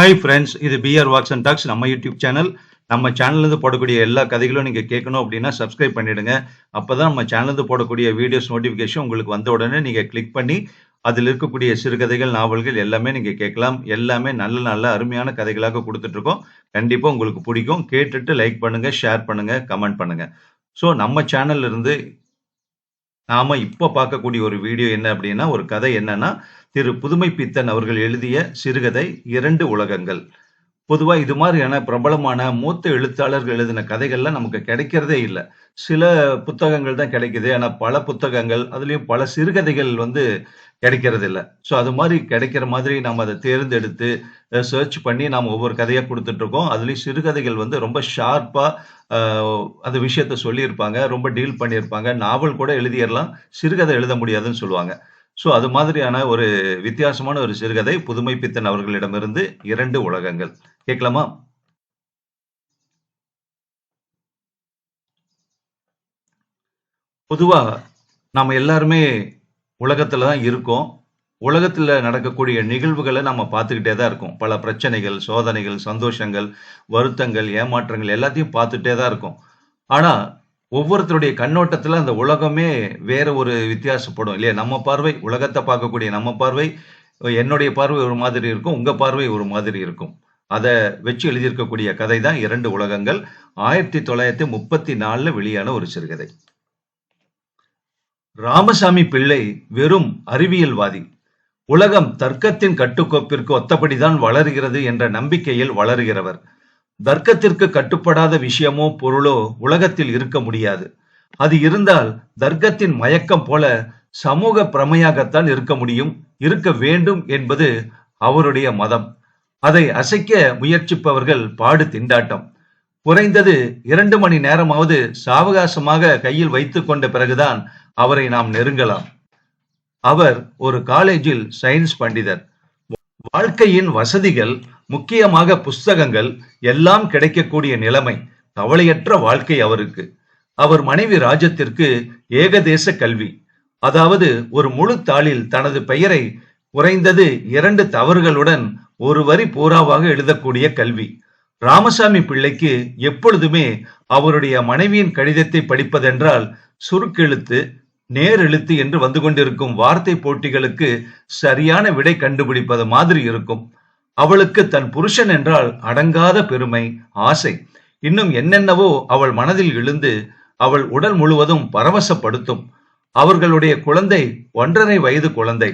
Hi friends இது P R walks and talks நம்ம YouTube channel நம்ம சேனல்லேருந்து போடக்கூடிய எல்லா கதைகளும் நீங்கள் கேட்கணும் அப்படின்னா சப்ஸ்கிரைப் பண்ணிடுங்க. அப்போ தான் நம்ம சேனல்லேருந்து போடக்கூடிய வீடியோஸ் நோட்டிஃபிகேஷன் உங்களுக்கு வந்த உடனே நீங்கள் கிளிக் பண்ணி அதில் இருக்கக்கூடிய சிறுகதைகள் நாவல்கள் எல்லாமே நீங்கள் கேட்கலாம். எல்லாமே நல்ல நல்ல அருமையான கதைகளாக கொடுத்துட்ருக்கோம். கண்டிப்பாக உங்களுக்கு பிடிக்கும். கேட்டுட்டு லைக் பண்ணுங்கள் ஷேர் பண்ணுங்கள் கமெண்ட் பண்ணுங்கள் ஸோ நம்ம சேனல்லேருந்து இருந்து இப்போ பார்க்கக்கூடிய ஒரு வீடியோ என்ன அப்படின்னா ஒரு கதை என்னன்னா திரு புதுமை பித்தன் அவர்கள் எழுதிய சிறுகதை இரண்டு உலகங்கள். பொதுவா இது மாதிரியான பிரபலமான மூத்த எழுத்தாளர்கள் எழுதின கதைகள்லாம் நமக்கு கிடைக்கிறதே இல்லை. சில புத்தகங்கள் தான் கிடைக்குது. ஆனால் பல புத்தகங்கள் அதுலேயும் பல சிறுகதைகள் வந்து கிடைக்கிறது இல்லை. ஸோ அது மாதிரி கிடைக்கிற மாதிரி நம்ம அதை தேர்ந்தெடுத்து சர்ச் பண்ணி நாம் ஒவ்வொரு கதையாக கொடுத்துட்ருக்கோம் அதுலேயும் சிறுகதைகள் வந்து ரொம்ப ஷார்ப்பாக அந்த விஷயத்த சொல்லியிருப்பாங்க. ரொம்ப டீல் பண்ணியிருப்பாங்க. நாவல் கூட எழுதிடலாம் சிறுகதை எழுத முடியாதுன்னு சொல்லுவாங்க. ஸோ அது மாதிரியான ஒரு வித்தியாசமான ஒரு சிறுகதை புதுமை பித்தன் அவர்களிடமிருந்து இரண்டு உலகங்கள். கேட்கலாமா? பொதுவா நம்ம எல்லாருமே உலகத்துல தான் இருக்கோம். உலகத்துல நடக்கக்கூடிய நிகழ்வுகளை நம்ம பார்த்துக்கிட்டே தான் இருக்கோம். பல பிரச்சனைகள் சோதனைகள் சந்தோஷங்கள் வருத்தங்கள் ஏமாற்றங்கள் எல்லாத்தையும் பார்த்துட்டே தான் இருக்கும். ஆனா ஒவ்வொருத்தருடைய கண்ணோட்டத்துல அந்த உலகமே வேற ஒரு வித்தியாசப்படும் இல்லையா? நம்ம பார்வை உலகத்தை பார்க்கக்கூடிய நம்ம பார்வை என்னுடைய பார்வை ஒரு மாதிரி இருக்கும் உங்க பார்வை ஒரு மாதிரி இருக்கும். அதை வச்சு எழுதியிருக்கக்கூடிய கதை தான் இரண்டு உலகங்கள். ஆயிரத்தி தொள்ளாயிரத்தி முப்பத்தி நாலுல வெளியான ஒரு சிறுகதை. ராமசாமி பிள்ளை வெறும் அறிவியல்வாதி. உலகம் தர்க்கத்தின் கட்டுக்கோப்பிற்கு ஒத்தபடிதான் வளர்கிறது என்ற நம்பிக்கையில் வளர்கிறவர். தர்க்கத்திற்கு கட்டுப்படாத விஷயமோ பொருளோ உலகத்தில் இருக்க முடியாது. அது இருந்தால் தர்க்கத்தின் மயக்கம் போல சமூக பிரமையாகத்தான் இருக்க முடியும் இருக்க வேண்டும் என்பது அவருடைய மதம். அதை அசைக்க முயற்சிப்பவர்கள் பாடு திண்டாட்டம். குறைந்தது இரண்டு மணி நேரமாவது சாவகாசமாக கையில் வைத்துக் கொண்ட பிறகுதான் அவரை நாம் நெருங்கலாம். அவர் ஒரு காலேஜில் சயின்ஸ் பண்டிதர். வாழ்க்கையின் வசதிகள் முக்கியமாக புஸ்தகங்கள் எல்லாம் கிடைக்கக்கூடிய நிலைமை கவலையற்ற வாழ்க்கை அவருக்கு. அவர் மனைவி ராஜத்திற்கு ஏகதேச கல்வி. அதாவது ஒரு முழு தாளில் தனது பெயரை குறைந்தது இரண்டு தவறுகளுடன் ஒரு வரி பூராவாக எழுதக்கூடிய கல்வி. ராமசாமி பிள்ளைக்கு எப்பொழுதுமே அவருடைய மனைவியின் கடிதத்தை படிப்பதென்றால் சுருக்கெழுத்து நேர் எழுத்து என்று வந்து கொண்டிருக்கும் வார்த்தை போட்டிகளுக்கு சரியான விடை கண்டுபிடிப்பது மாதிரி இருக்கும். அவளுக்கு தன் புருஷன் என்றால் அடங்காத பெருமை ஆசை. இன்னும் என்னென்னவோ அவள் மனதில் எழுந்து அவள் உடல் முழுவதும் பரவசப்படுத்தும். அவர்களுடைய குழந்தை ஒன்றரை வயது குழந்தை.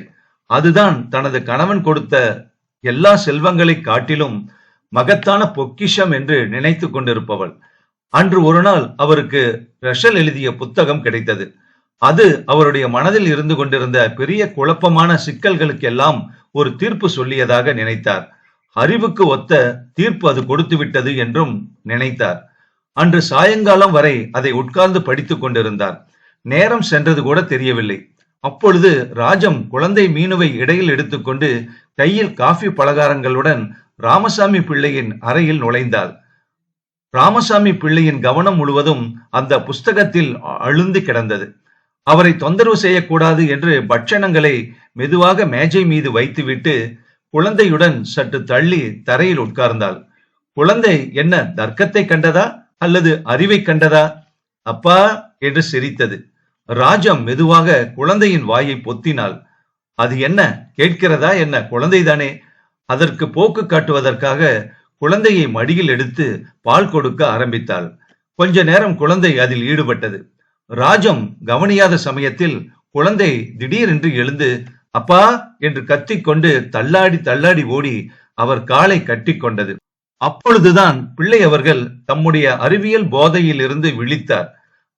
அதுதான் தனது கணவன் கொடுத்த எல்லா செல்வங்களை காட்டிலும் மகத்தான பொக்கிஷம் என்று நினைத்து கொண்டிருப்பவள். அன்று ஒரு நாள் அவருக்கு ரஷல் எழுதிய புத்தகம் கிடைத்தது. அது அவருடைய மனதில் இருந்து கொண்டிருந்த பெரிய குழப்பமான சிக்கல்களுக்கெல்லாம் ஒரு தீர்ப்பு சொல்லியதாக நினைத்தார். அறிவுக்கு ஒத்த தீர்ப்பு அது கொடுத்து விட்டது என்றும் நினைத்தார். அன்று சாயங்காலம் வரை அதை உட்கார்ந்து படித்துக் கொண்டிருந்தார். நேரம் சென்றது கூட தெரியவில்லை. அப்பொழுது ராஜம் குழந்தை மீனுவை இடையில் எடுத்துக்கொண்டு கையில் காஃபி பலகாரங்களுடன் ராமசாமி பிள்ளையின் அறையில் நுழைந்தாள் ராமசாமி பிள்ளையின் கவனம் முழுவதும் அந்த புஸ்தகத்தில் அழுந்து கிடந்தது. அவரை தொந்தரவு செய்யக்கூடாது என்று பட்சணங்களை மெதுவாக மேஜை மீது வைத்துவிட்டு குழந்தையுடன் சற்று தள்ளி தரையில் உட்கார்ந்தாள். குழந்தை என்ன தர்க்கத்தை கண்டதா அல்லது அறிவை கண்டதா? அப்பா என்று சிரித்தது. ராஜம் மெதுவாக குழந்தையின் வாயை பொத்தினாள். அது என்ன கேட்கிறதா என்ன குழந்தைதானே? அதற்கு போக்கு காட்டுவதற்காக குழந்தையை மடியில் எடுத்து பால் கொடுக்க ஆரம்பித்தாள். கொஞ்ச நேரம் குழந்தை அதில் ஈடுபட்டது. ராஜம் கவனியாத சமயத்தில் குழந்தை திடீரென்று எழுந்து அப்பா என்று கத்திக்கொண்டு தள்ளாடி தள்ளாடி ஓடி அவர் காலை கட்டி கொண்டது. அப்பொழுதுதான் பிள்ளை அவர்கள் தம்முடைய அறிவியல் போதையில் இருந்து விழித்தார்.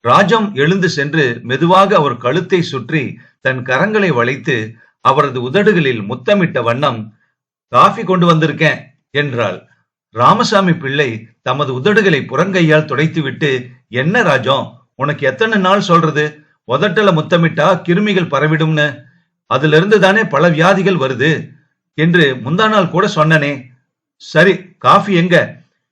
ராஜம் எழுந்து சென்று மெதுவாக அவர் கழுத்தை சுற்றி தன் கரங்களை வளைத்து அவரது உதடுகளில் முத்தமிட்ட வண்ணம் காஃபி கொண்டு வந்திருக்கேன் என்றாள். ராமசாமி பிள்ளை தமது உதடுகளை புறங்கையால் துடைத்துவிட்டு என்ன ராஜம் உனக்கு எத்தனை நாள் சொல்றது? உதட்டல முத்தமிட்டா கிருமிகள் பரவிடும்னு. அதுல இருந்து தானே பல வியாதிகள் வருது? என்று முந்தா நாள் கூட சொன்னனே. சரி காஃபி எங்க?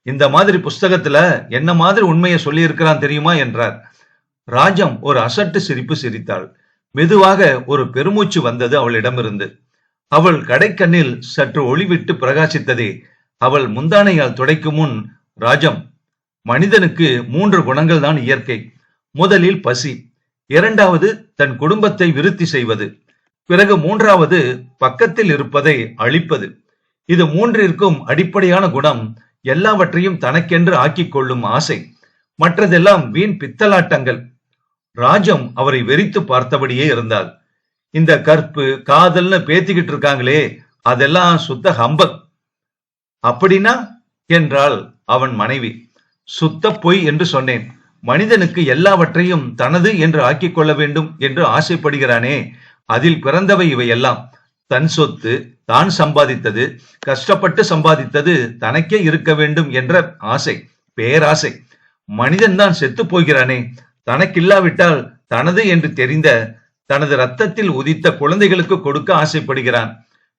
இந்த மாதிரி புஸ்தகத்துல என்ன மாதிரி உண்மையை சொல்லியிருக்கிறான் தெரியுமா? என்றார். ராஜம் ஒரு அசட்டு சிரிப்பு சிரித்தாள். மெதுவாக ஒரு பெருமூச்சு வந்தது அவளிடமிருந்து. அவள் கடைக்கண்ணில் சற்று ஒளிவிட்டு பிரகாசித்ததே அவள் முந்தானையால் துடைக்கும் முன் ராஜம் மனிதனுக்கு மூன்று குணங்கள் தான் இயற்கை. முதலில் பசி இரண்டாவது தன் குடும்பத்தை விருத்தி செய்வது. பிறகு மூன்றாவது பக்கத்தில் இருப்பதை அழிப்பது. இது மூன்றிற்கும் அடிப்படையான குணம். எல்லாவற்றையும் தனக்கென்று ஆக்கிக் கொள்ளும் ஆசை. மற்றதெல்லாம் வீண் பித்தலாட்டங்கள். ராஜம் அவரை வெறித்து பார்த்தபடியே இருந்தாள். இந்த கற்பு காதல்னு பேத்திக்கிட்டு இருக்காங்களே அதெல்லாம் சுத்த ஹம்பக் அப்படின்னா? என்றாள் அவன் மனைவி. சுத்த பொய் என்று சொன்னேன். மனிதனுக்கு எல்லாவற்றையும் தனது என்று ஆக்கிக் கொள்ள வேண்டும் என்று ஆசைப்படுகிறானே அதில் பிறந்தவை இவையெல்லாம். தன் சொத்து தான் சம்பாதித்தது கஷ்டப்பட்டு சம்பாதித்தது தனக்கே இருக்க வேண்டும் என்ற ஆசை பேராசை. மனிதன்தான் செத்து போகிறானே தனக்கில்லாவிட்டால் தனது என்று தெரிந்த தனது ரத்தத்தில் உதித்த குழந்தைகளுக்கு கொடுக்க ஆசைப்படுகிறான்.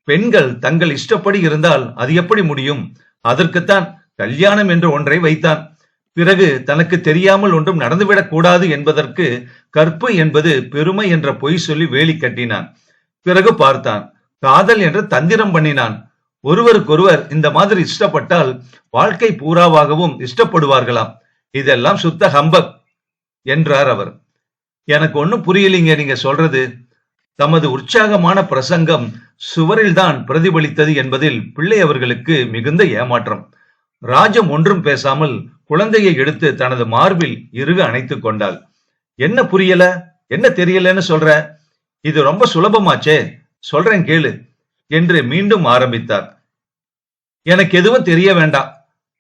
பெண்கள் தங்கள் இஷ்டப்படி இருந்தால் அது எப்படி முடியும்? அதற்குத்தான் கல்யாணம் என்ற ஒன்றை வைத்தான். பிறகு தனக்கு தெரியாமல் ஒன்றும் நடந்துவிடக் கூடாது என்பதற்கு கற்பு என்பது பெருமை என்ற பொய் சொல்லி வேலி கட்டினான். பிறகு பார்த்தான். காதல் என்று தந்திரம் பண்ணினான். ஒருவருக்கொருவர் இந்த மாதிரி இஷ்டப்பட்டால் வாழ்க்கை பூராவாகவும் இஷ்டப்படுவார்களாம். இதெல்லாம் சுத்த ஹம்பக் என்றார் அவர். எனக்கு ஒண்ணும் புரியலீங்க நீங்க சொல்றது. தமது உற்சாகமான பிரசங்கம் சுவரில்தான் பிரதிபலித்தது என்பதில் பிள்ளை அவர்களுக்கு மிகுந்த ஏமாற்றம். ராஜம் ஒன்றும் பேசாமல் குழந்தையை எடுத்து தனது மார்பில் இறுக அணைத்துக் கொண்டாள். என்ன புரியல? என்ன தெரியலன்னு சொல்ற? இது ரொம்ப சுலபமாச்சே. சொல்றேன் கேளு என்று மீண்டும் ஆரம்பித்தார். எனக்கு எதுவும் தெரிய வேண்டாம்.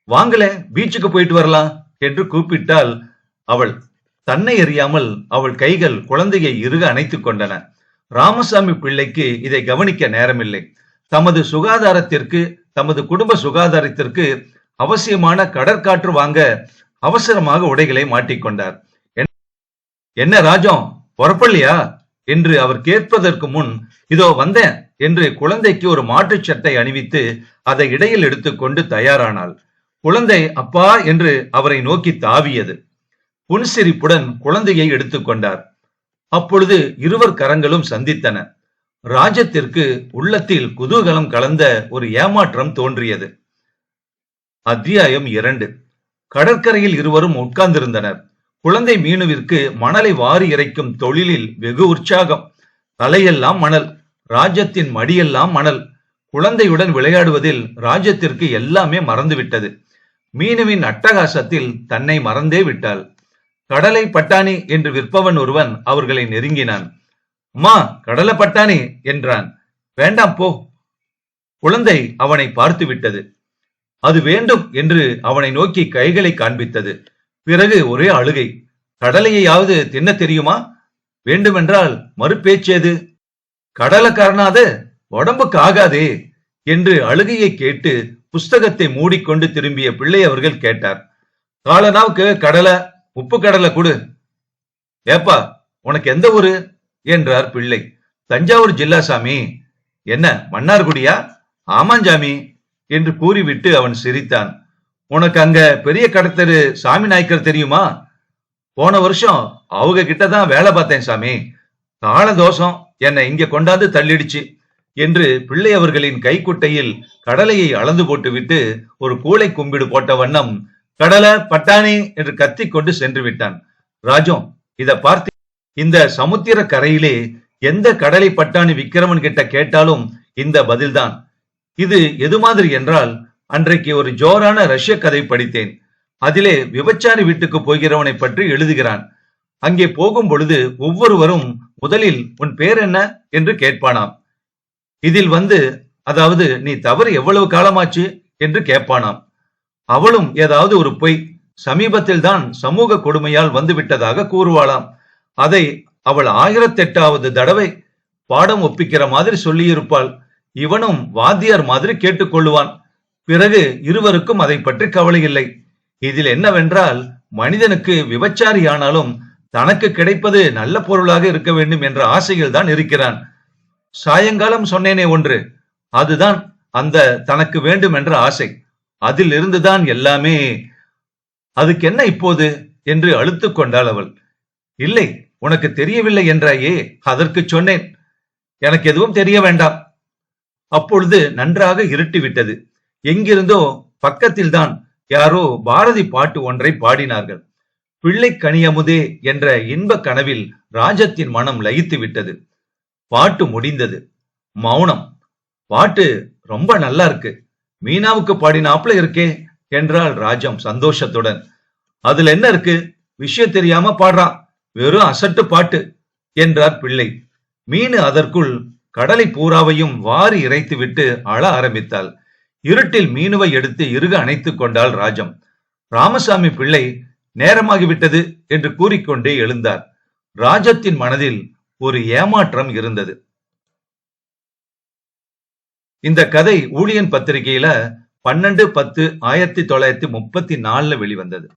வாங்கல பீச்சுக்கு போயிட்டு வரலாம் என்று கூப்பிட்டால் அவள். தன்னை அறியாமல் அவள் கைகள் குழந்தையை இறுக அணைத்துக் கொண்டன. ராமசாமி பிள்ளைக்கு இதை கவனிக்க நேரமில்லை. தமது சுகாதாரத்திற்கு தமது குடும்ப சுகாதாரத்திற்கு அவசியமான கடற்காற்று வாங்க அவசரமாக உடைகளை மாட்டிக்கொண்டார். என்ன ராஜம் பொறப்பள்ளியா என்று அவர் கேட்பதற்கு முன் இதோ வந்தேன் என்று குழந்தைக்கு ஒரு மாற்றுச் சட்டை அணிவித்து அதை இடையில் எடுத்துக்கொண்டு தயாரானாள். குழந்தை அப்பா என்று அவரை நோக்கி தாவியது. புன்சிரிப்புடன் குழந்தையை எடுத்துக்கொண்டார். அப்பொழுது இருவர் கரங்களும் சந்தித்தன. ராஜத்திற்கு உள்ளத்தில் குதூகலம் கலந்த ஒரு ஏமாற்றம் தோன்றியது. அத்தியாயம் இரண்டு. கடற்கரையில் இருவரும் உட்கார்ந்திருந்தனர். குழந்தை மீனுவிற்கு மணலை வாரி இறைக்கும் தொழிலில் வெகு உற்சாகம். தலையெல்லாம் மணல் ராஜ்யத்தின் மடியெல்லாம் மணல். குழந்தையுடன் விளையாடுவதில் ராஜ்யத்திற்கு எல்லாமே மறந்துவிட்டது. மீனுவின் அட்டகாசத்தில் தன்னை மறந்தே விட்டாள். கடலை பட்டாணி என்று விற்பவன் ஒருவன் அவர்களை நெருங்கினான். அம்மா கடலை பட்டாணி! என்றான். வேண்டாம் போ. குழந்தை அவனை பார்த்து விட்டது அது வேண்டும் என்று அவனை நோக்கி கைகளை காண்பித்தது. பிறகு ஒரே அழுகை. கடலையாவது தின்ன தெரியுமா? வேண்டுமென்றால் மறுபேச்சேது. கடலை காரணாது உடம்புக்கு ஆகாதே என்று அழுகையை கேட்டு புஸ்தகத்தை மூடிக்கொண்டு திரும்பிய பிள்ளை அவர்கள் கேட்டார். காலனாவுக்கு கடலை உப்பு கடலை கொடு. ஏப்பா உனக்கு எந்த ஊரு? என்றார் பிள்ளை. தஞ்சாவூர் ஜில்லா சாமி என்ன மன்னார்குடியா? ஆமாஞ்சாமி. என்று கூறிவிட்டு அவன் சிரித்தான். உனக்கு அங்க பெரிய கடத்தரு சாமி நாய்க்கர் தெரியுமா? போன வருஷம் அவங்க கிட்ட தான் வேலை பார்த்தேன் சாமி. கால தோஷம் என்னை இங்க கொண்டாந்து தள்ளிடுச்சு என்று பிள்ளை அவர்களின் கைக்குட்டையில் கடலையை அளந்து போட்டுவிட்டு ஒரு கூளை கும்பிடு போட்ட வண்ணம் கடலை பட்டாணி என்று கத்தி கொண்டு சென்று விட்டான். ராஜம் இத பார்த்து இந்த சமுத்திர கரையிலே எந்த கடலை பட்டாணி விக்கிரமன் கிட்ட கேட்டாலும் இந்த பதில்தான். இது எது மாதிரி என்றால் அன்றைக்கு ஒரு ஜோரான ரஷ்ய கதை படித்தேன். அதிலே விபச்சாரி வீட்டுக்கு போகிறவனை பற்றி எழுதுகிறான். அங்கே போகும் பொழுது ஒவ்வொருவரும் முதலில் உன் பேர் என்ன? என்று கேட்பானாம். இதில் வந்து அதாவது நீ தவறு எவ்வளவு காலமாச்சு? என்று கேட்பானாம். அவளும் ஏதாவது ஒரு பொய் சமீபத்தில் தான் சமூக கொடுமையால் வந்துவிட்டதாக கூறுவாளாம். அதை அவள் ஆயிரத்தெட்டாவது தடவை பாடம் ஒப்பிக்கிற மாதிரி சொல்லியிருப்பாள். இவனும் வாத்தியார் மாதிரி கேட்டுக்கொள்ளுவான். பிறகு இருவருக்கும் அதை பற்றி கவலை இல்லை இதில் என்னவென்றால் மனிதனுக்கு விபச்சாரி ஆனாலும் தனக்கு கிடைப்பது நல்ல பொருளாக இருக்க வேண்டும் என்ற ஆசையில் தான் இருக்கிறான். சாயங்காலம் சொன்னேனே ஒன்று அதுதான் அந்த தனக்கு வேண்டும் என்ற ஆசை. அதில் இருந்துதான் எல்லாமே. அதுக்கு என்ன இப்போது? என்று அழுத்து கொண்டாள் அவள். இல்லை உனக்கு தெரியவில்லை என்றாயே அதற்கு சொன்னேன். எனக்கு எதுவும் தெரிய வேண்டாம். அப்பொழுது நன்றாக இருட்டி விட்டது எங்கிருந்தோ பக்கத்தில்தான் யாரோ பாரதி பாட்டு ஒன்றை பாடினார்கள். பிள்ளை கனியமுதே என்ற இன்ப கனவில் ராஜத்தின் மனம் லயித்து விட்டது பாட்டு முடிந்தது. மௌனம். பாட்டு ரொம்ப நல்லா இருக்கு மீனாவுக்கு பாடினாப்ல இருக்கே என்றாள் ராஜம் சந்தோஷத்துடன். அதுல என்ன இருக்கு? விஷயம் தெரியாம பாடுறான் வெறும் அசட்டு பாட்டு என்றார் பிள்ளை. மீனு அதற்குள் கடலை பூராவையும் வாரி இறைத்துவிட்டு அழ ஆரம்பித்தாள். இருட்டில் மீனுவை எடுத்து இறுக அணைத்துக் கொண்டாள் ராஜம். ராமசாமி பிள்ளை நேரமாகிவிட்டது என்று கூறிக்கொண்டே எழுந்தார். ராஜத்தின் மனதில் ஒரு ஏமாற்றம் இருந்தது. இந்த கதை ஊழியன் பத்திரிகையில பன்னெண்டு பத்து ஆயிரத்தி தொள்ளாயிரத்தி முப்பத்தி நாலுல வெளிவந்தது.